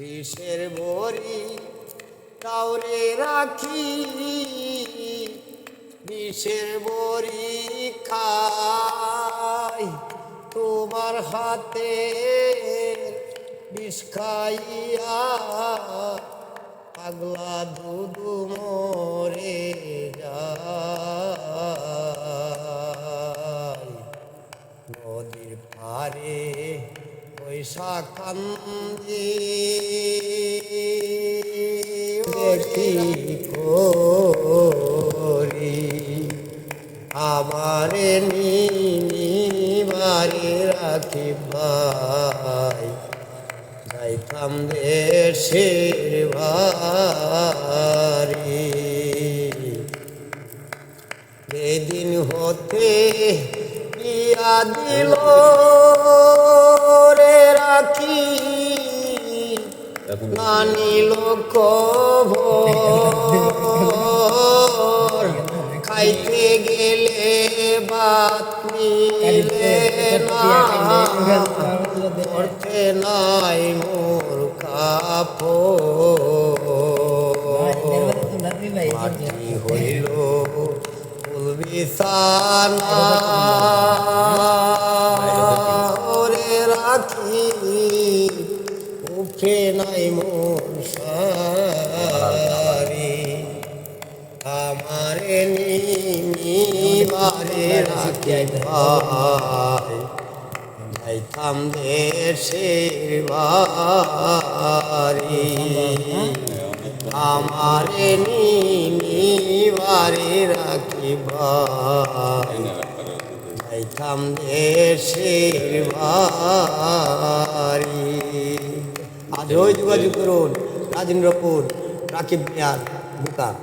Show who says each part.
Speaker 1: বিষের ভরি কাউরে রাখি? বিষের বড়ি খাই? তোমার হাতে বিষ খাইয়া পাগলা দুদু কান্দি দেখি করি আমারে নিবারে রাখি ভাই যাইতাম দেশের বাড়ি। যেদিন হতে দিল নানিল কভর খাইতে গেলে বাত নিলে না। করতে নাই মোর কাপড়। মাটি হইল বিছানা। রাখি উঠে নাই মন সারি। আমারে নিমিবারে রাখি ভাই। যাইতাম দেশের বাড়ি। আমারে নিবারে রাখি ভাই। যাইতাম দেশের বাড়ি। আজই যোগাযোগ করুন রাজেন্দ্রপুর রাকিব মিয়ার দোকান